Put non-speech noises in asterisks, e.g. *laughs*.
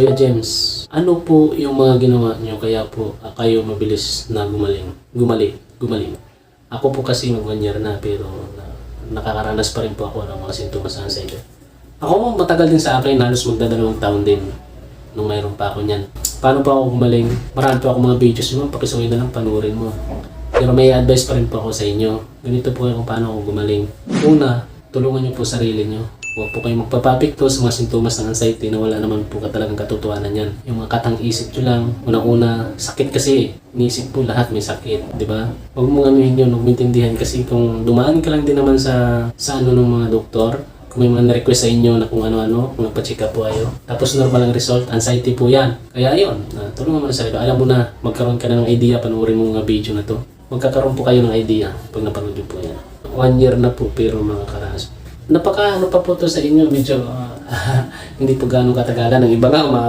Kuya James, ano po yung mga ginawa niyo kaya po ah, kayo mabilis na gumaling? Gumaling, gumaling. Ako po kasi mag one year na pero na, nakakaranas pa rin po ako ng mga sintomas ng anxiety. Ako matagal din sa akin, halos magdadalawang taon din nung mayroon pa ako niyan. Paano pa ako gumaling? Marami pa ako mga videos mo, pakisuhin na lang, panurin mo. Pero may advice pa rin po ako sa inyo. Ganito po kung paano ako gumaling. Una, tulungan niyo po sarili niyo. Huwag po kayong magpapapikto sa mga sintomas ng anxiety na wala naman po ka talagang katotohanan yan. Yung mga katang isip nyo lang, unang-una, sakit kasi. Iniisip po lahat may sakit, di ba? Huwag mo anuhin yun, huwag mo intindihan kasi kung dumaan ka lang din naman sa, sa ano ng mga doktor, kung may mga na-request sa inyo na kung ano-ano, kung nagpa-check up po kayo. Tapos normal ang result, anxiety po yan. Kaya ayun, uh, tulungan mo na sarili. Alam mo na, magkaroon ka na ng idea, panoorin mo mga video na to. Magkakaroon po kayo ng idea pag napanood po yan. One year na po pero mga karanas. Napaka ano pa po to sa inyo, medyo ah, *laughs* hindi po ganong katagalan. Ang iba nga,